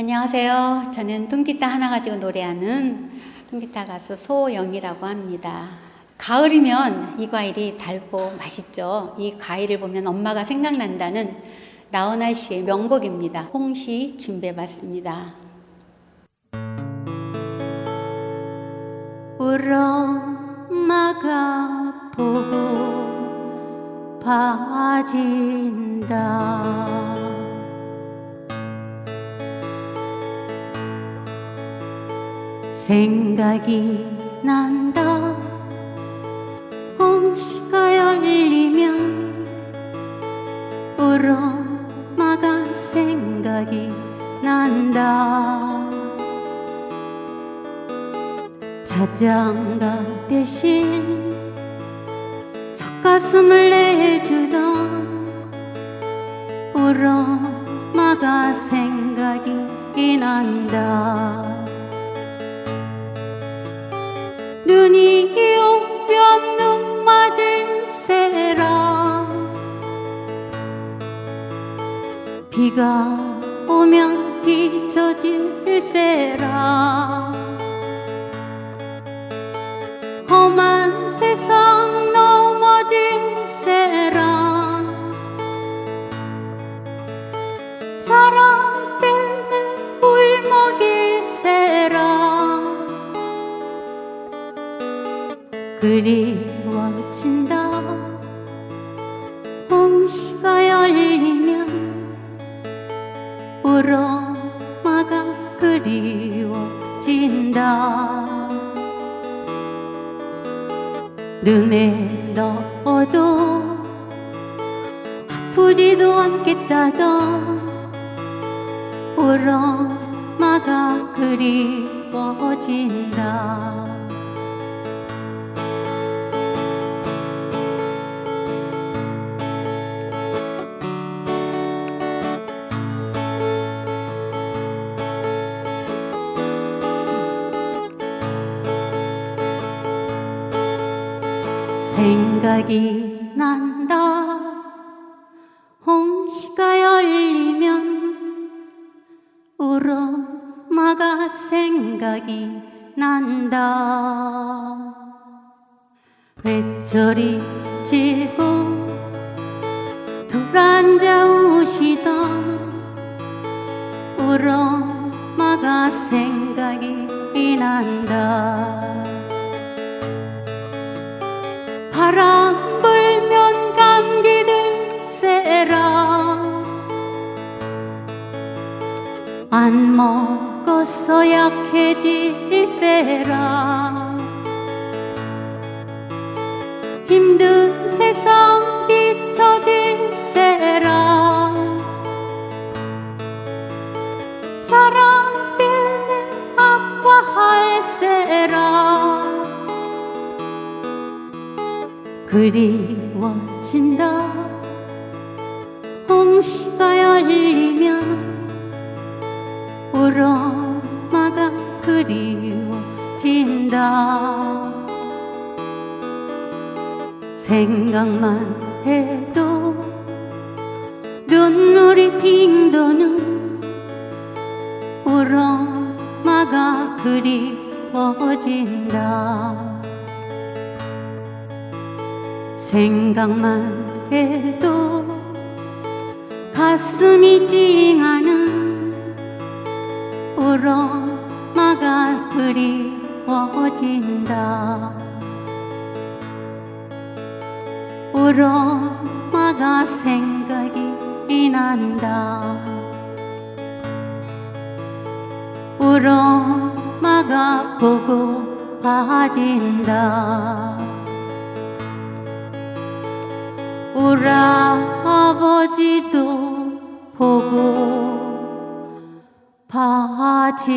안녕하세요. 저는 뚱기타 하나 가지고 노래하는 뚱기타 가수 소영이라고 합니다. 가을이면 이 과일이 달고 맛있죠. 이 과일을 보면 엄마가 생각난다는 나훈아 씨의 명곡입니다. 홍시 준비해봤습니다. 울엄마가 보고 봐진다. 생각이 난다. 홍시가 열리면 울엄마가 생각이 난다. 자장가 대신 젖가슴을 내주던 울엄마가 생각이 난다 눈이 오면 눈 맞을세라. 비가 오면 비춰질세라 그리워진다. 홍시가 열리면 울엄마가 그리워진다. 눈에 넣어도 아프지도 않겠다던 울엄마가 그리워진다 생각이 난다. 홍시가 열리면 울엄마가 생각이 난다. 회초리 쥐고 돌아앉아 우시던 울엄마가 생각이 난다 바람 불면 감기 들세라. 안 먹어서 약해질세라. 힘든 그리워진다. 홍시가 열리면 울엄마가 그리워진다. 생각만 해도 눈물이 핑 도는 울엄마가 그리워진다 생각만 해도 가슴이 찡하는 울엄마가 그리워진다. 울엄마가 생각이 난다. 울엄마가 보고 봐진다 우라아버지도 보고 봐진다